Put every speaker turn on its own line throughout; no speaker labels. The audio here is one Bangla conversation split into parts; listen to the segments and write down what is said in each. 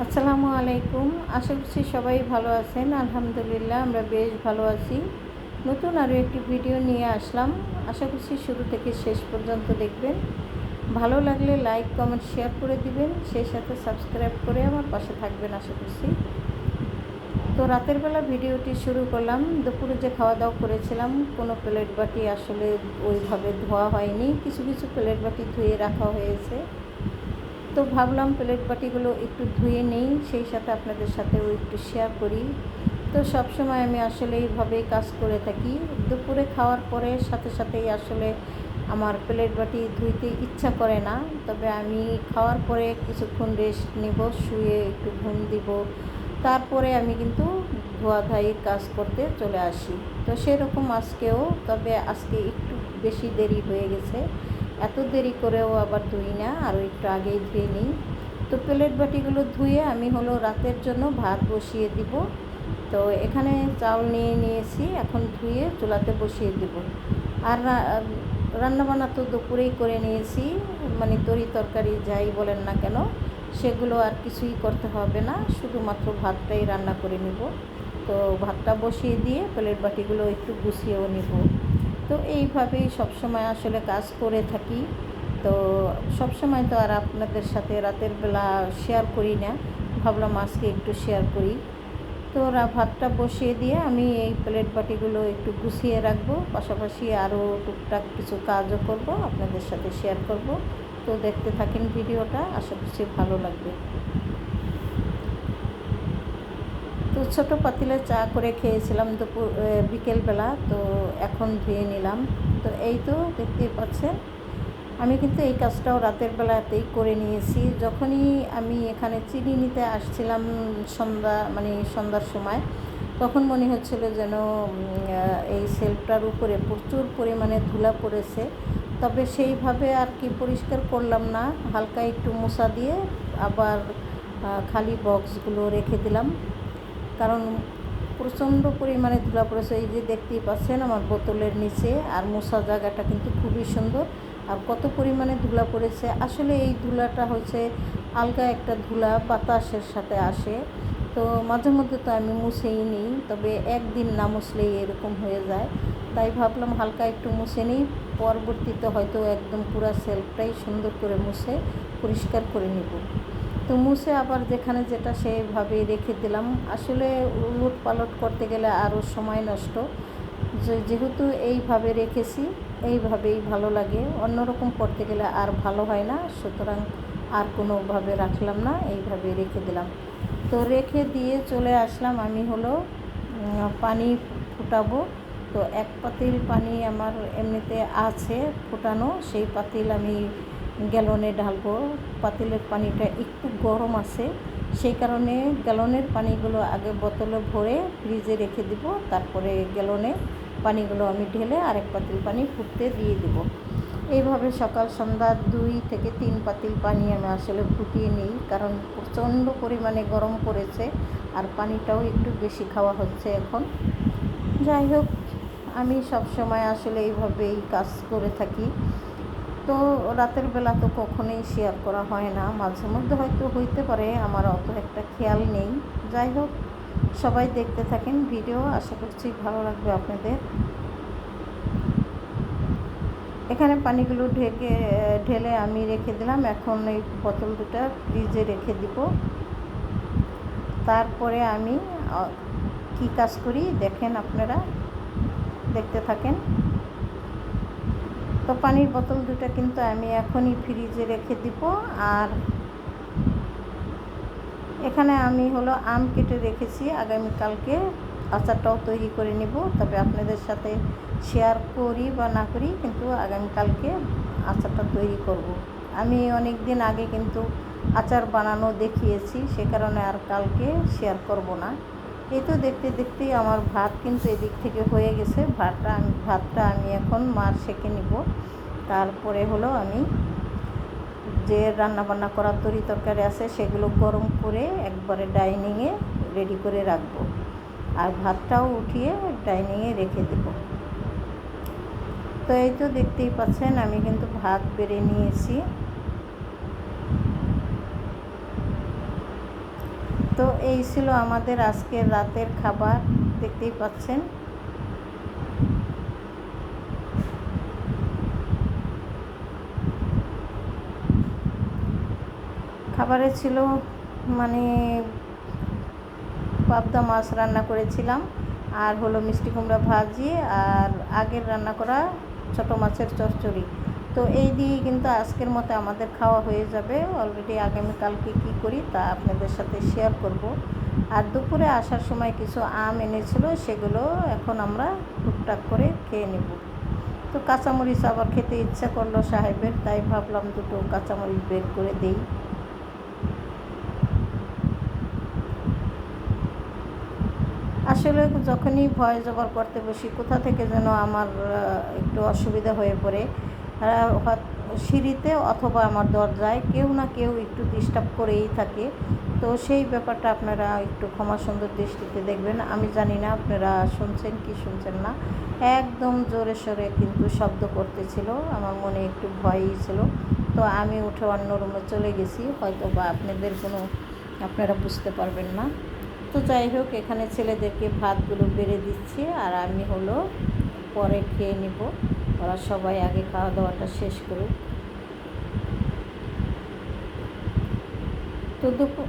আসসালামু আলাইকুম। আশা করছি সবাই ভালো আছেন। আলহামদুলিল্লাহ, আমরা বেশ ভালো আছি। নতুন আরও একটি ভিডিও নিয়ে আসলাম। আশা করছি শুরু থেকে শেষ পর্যন্ত দেখবেন। ভালো লাগলে লাইক, কমেন্ট, শেয়ার করে দিবেন। সেই সাথে সাবস্ক্রাইব করে আমার পাশে থাকবেন, আশা করছি। তো রাতের বেলা ভিডিওটি শুরু করলাম। দুপুরে যে খাওয়া দাওয়া করেছিলাম, কোনো প্লেট বাটি আসলে ওইভাবে ধোয়া হয়নি। কিছু কিছু প্লেট বাটি ধুয়ে রাখা হয়েছে। তো ভাবলাম প্লেট বাটিগুলো একটু ধুয়ে নেই, সেই সাথে আপনাদের সাথেও একটু শেয়ার করি। তো সব সময় আমি আসলে এইভাবেই কাজ করে থাকি। দুপুরে খাওয়ার পরে সাথে সাথেই আসলে আমার প্লেট বাটি ধুইতে ইচ্ছা করে না। তবে আমি খাওয়ার পরে কিছুক্ষণ রেস্ট নেব, শুয়ে একটু ঘুম দিব। তারপরে আমি কিন্তু ধোয়া ধোয়াধাইয়ের কাজ করতে চলে আসি। তো সেরকম আজকেও, তবে আজকে একটু বেশি দেরি হয়ে গেছে। এত দেরি করেও আবার ধুই না আরও একটু আগেই ধুয়ে নিই। তো প্লেট বাটিগুলো ধুয়ে আমি হলো রাতের জন্য ভাত বসিয়ে দিব। তো এখানে চাউল নিয়ে নিয়েছি, এখন ধুয়ে চুলাতে বসিয়ে দিব। আর রান্নাবান্না তো দুপুরেই করে নিয়েছি মানে তরি তরকারি যাই বলেন না কেন, সেগুলো আর কিছুই করতে হবে না, শুধুমাত্র ভাতটাই রান্না করে নিব। তো ভাতটা বসিয়ে দিয়ে প্লেট বাটিগুলো একটু গুছিয়েও নিব। তো এইভাবেই সবসময় আসলে কাজ করে থাকি। তো সবসময় তো আর আপনাদের সাথে রাতের বেলা শেয়ার করি না। ভাবলাম আজকে একটু শেয়ার করি। তো ভাতটা বসিয়ে দিয়ে আমি এই প্লেট বাটিগুলো একটু গুছিয়ে রাখব। পাশাপাশি আরও টুকটাক কিছু কাজও করব, আপনাদের সাথে শেয়ার করব। তো দেখতে থাকেন ভিডিওটা। আশা করছি ভালো লাগবে। তো ছোটো পাতিলে চা করে খেয়েছিলাম দুপুর বিকেলবেলা, তো এখন ধুয়ে নিলাম। তো এই তো দেখতেই পাচ্ছেন, আমি কিন্তু এই কাজটাও রাতের বেলাতেই করে নিয়েছি। যখনই আমি এখানে চিনি নিতে আসছিলাম সন্ধ্যা মানে সন্ধ্যার সময়, তখন মনে হচ্ছিল যেন এই সেলফটার উপরে প্রচুর পরিমাণে ধুলা পড়েছে। তবে সেইভাবে আর কি পরিষ্কার করলাম না, হালকা একটু মশা দিয়ে আবার খালি বক্সগুলো রেখে দিলাম। কারণ প্রচণ্ড পরিমাণে ধুলা পড়েছে। এই যে দেখতেই পাচ্ছেন আমার বোতলের নিচে আর মশা জায়গাটা কিন্তু খুবই সুন্দর। আর কত পরিমাণে ধুলা পড়েছে। আসলে এই ধুলাটা হচ্ছে আলগা একটা ধুলা বাতাসের সাথে আসে। তো মাঝে মধ্যে তো আমি মুছেই নিই, তবে একদিন না মুছলেই এরকম হয়ে যায়। তাই ভাবলাম হালকা একটু মুছে নিই। পরবর্তীতে হয়তো একদম পুরা সেলফটাই সুন্দর করে মুছে পরিষ্কার করে নেব। তো মুছে আবার যেখানে যেটা সেভাবে রেখে দিলাম। আসলে উলট পালট করতে গেলে আরও সময় নষ্ট। যেহেতু এইভাবে রেখেছি, এইভাবেই ভালো লাগে। অন্যরকম করতে গেলে আর ভালো হয় না। সুতরাং আর কোনোভাবে রাখলাম না এইভাবে রেখে দিলাম। তো রেখে দিয়ে চলে আসলাম আমি হলো পানি ফুটাবো। তো এক পাতিল পানি আমার এমনিতে আছে ফুটানো। সেই পাতিল আমি গ্যালনে ঢালবো পাতিলের পানিটা একটু গরম আছে, সেই কারণে গ্যালনের পানিগুলো আগে বোতলে ভরে ফ্রিজে রেখে দিব, তারপরে গ্যালনে পানিগুলো আমি ঢেলে আরেক পাতিল পানি ফুটতে দিয়ে দেব। এইভাবে সকাল সন্ধ্যা দুই থেকে তিন পাতিল পানি আমি আসলে ফুটিয়ে নিই, কারণ প্রচণ্ড পরিমাণে গরম পড়েছে আর পানিটাও একটু বেশি খাওয়া হচ্ছে এখন। যাই হোক, আমি সব সময় আসলে এইভাবেই কাজ করে থাকি। তো রাতের বেলা তো কখনোই শেয়ার করা হয় না। মাঝে মধ্যে হয়তো হইতে পারে, আমার অত একটা খেয়াল নেই। যাই হোক, সবাই দেখতে থাকেন ভিডিও আশা করছি ভালো লাগবে আপনাদের। এখানে পানিগুলো ঢেকে, ঢেলে আমি রেখে দিলাম। এখন এই বোতল দুটা ফ্রিজে রেখে দিব। তারপরে আমি কি কাজ করি দেখেন আপনারা, দেখতে থাকেন। তো পানির বোতল দুটো কিন্তু আমি এখনই ফ্রিজে রেখে দিব। আর এখানে আমি হলো আম কেটে রেখেছি, আগামীকালকে আচারটাও তৈরি করে নিব। তবে আপনাদের সাথে শেয়ার করি বা না করি, কিন্তু আগামীকালকে আচারটা তৈরি করব। আমি অনেক দিন আগে কিন্তু আচার বানানো দেখিয়েছি, সে কারণে আর কালকে শেয়ার করব না। এই তো দেখতে দেখতেই আমার ভাত কিন্তু এদিক থেকে হয়ে গেছে। ভাতটা ভাতটা আমি এখন মার সেঁকে নিব। তারপরে হলো আমি যে রান্না বান্না করার তরি তরকারি আছে সেগুলো গরম করে একবারে ডাইনিংয়ে রেডি করে রাখব। আর ভাতটাও উঠিয়ে ডাইনিংয়ে রেখে দেব। তো এই তো দেখতেই পাচ্ছেন আমি কিন্তু ভাত বেড়ে নিয়েছি। তো এই ছিল আমাদের আজকের রাতের খাবার, দেখতেই পাচ্ছেন। খাবারে ছিল মানে পাবদা মাছ রান্না করেছিলাম, আর হলো মিষ্টি কুমড়া ভাজি, আর আগের রান্না করা ছোট মাছের চচ্চড়ি। তো এই দিয়েই কিন্তু আজকের মতো আমাদের খাওয়া হয়ে যাবে। অলরেডি আগামীকালকে কী করি তা আপনাদের সাথে শেয়ার করব। আর দুপুরে আসার সময় কিছু আম এনেছিল, সেগুলো এখন আমরা টুকটাক করে খেয়ে নেব। তো কাঁচামরিচ আবার খেতে ইচ্ছা করল সাহেবের, তাই ভাবলাম দুটো কাঁচামরিচ বের করে দেই। আসলে যখনই ভয় জবর করতে বসি, কোথা থেকে যেন আমার একটু অসুবিধা হয়ে পড়ে। সিঁড়িতে অথবা আমার দরজায় কেউ না কেউ একটু ডিস্টার্ব করেই থাকে। তো সেই ব্যাপারটা আপনারা একটু ক্ষমা সুন্দর দৃষ্টিতে দেখবেন। আমি জানি না আপনারা শুনছেন কি শুনছেন না। একদম জোরে সোরে কিন্তু শব্দ করতেছিল। আমার মনে একটু ভয়ই ছিল। তো আমি উঠে অন্য রুমে চলে গেছি। হয়তো বা আপনাদের কোনো, আপনারা বুঝতে পারবেন না। তো যাই হোক, এখানে ছেলেদেরকে ভাতগুলো বেড়ে দিচ্ছি। আর আমি হলো পরে খেয়ে নিব। ওরা সবাই আগে খাওয়া দাওয়াটা শেষ করুক। তো দুপুর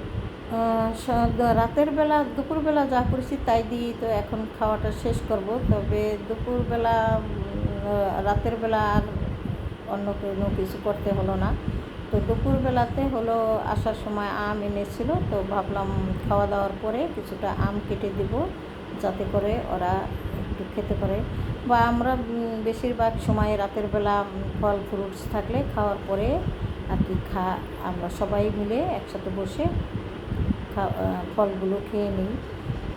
রাতের বেলা, দুপুরবেলা যা করেছি তাই দিয়েই তো এখন খাওয়াটা শেষ করব। তবে দুপুরবেলা রাতের বেলা আর অন্য কোনো কিছু করতে হলো না। তো দুপুরবেলাতে হলো আসার সময় আম এনেছিল, তো ভাবলাম খাওয়া দাওয়ার পরে কিছুটা আম কেটে দিব, যাতে করে ওরা একটু খেতে পারে। বা আমরা বেশিরভাগ সময় রাতের বেলা ফল ফ্রুটস থাকলে খাওয়ার পরে আর কি খা, আমরা সবাই মিলে একসাথে বসে ফলগুলো খেয়ে নিই।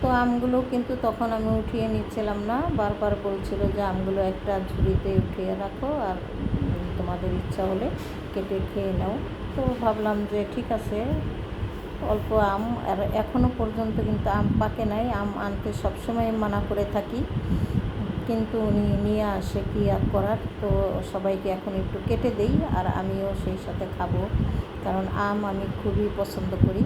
তো আমগুলো কিন্তু তখন আমি উঠিয়ে নিচ্ছিলাম না। বারবার বলছিল যে আমগুলো একটা ঝুড়িতে উঠিয়ে রাখো আর তোমাদের ইচ্ছা হলে কেটে খেয়ে নাও। তো ভাবলাম যে ঠিক আছে অল্প আম, আর এখনও পর্যন্ত কিন্তু আম পাকে নাই। আম আনতে সবসময় মানা করে থাকি। কিন্তু উনি নিয়ে আসে কি আর করার? তো সবাইকে এখন একটু কেটে দেই আর আমিও সেই সাথে খাব। কারণ আম আমি খুবই পছন্দ করি।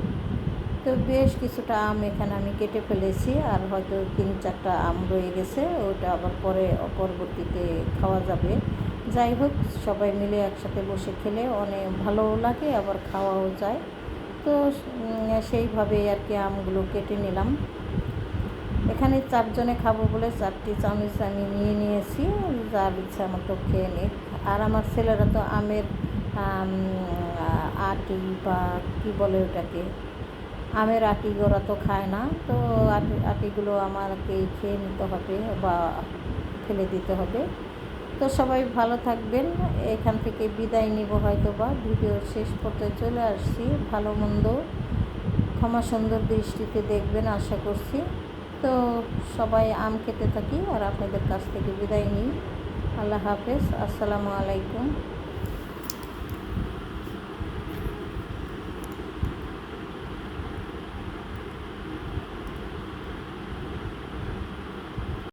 তো বেশ কিছুটা আম এখানে আমি কেটে ফেলেছি আর হয়তো তিন চারটা আম রয়ে গেছে। ওটা আবার পরে পরবর্তীতে খাওয়া যাবে। যাই হোক, সবাই মিলে একসাথে বসে খেলে অনেক ভালোও লাগে, আবার খাওয়াও যায়। তো সেইভাবেই আর কি আমগুলো কেটে নিলাম। এখানে চারজনে খাব বলে চারটি চামচ আমি নিয়ে নিয়েছি, যার ইচ্ছা মতো খেয়ে নিই আর আমার ছেলেরা তো আমের আটি বা কী বলে ওটাকে, আমের আটি ওরা তো খায় না, তো আটি, আটিগুলো আমাকে খেয়ে নিতে হবে বা ফেলে দিতে হবে। তো সবাই ভালো থাকবেন। এখান থেকে বিদায় নিব হয়তো বা ভিডিও শেষ করতে চলে আসছি। ভালো মন্দ, ক্ষমা সুন্দর দৃষ্টিতে দেখবেন আশা করছি। তো সবাই আম খেতে থাকি আর আপনাদের কাছ থেকে বিদায় নিই। আল্লাহ হাফেজ। আসসালামু আলাইকুম।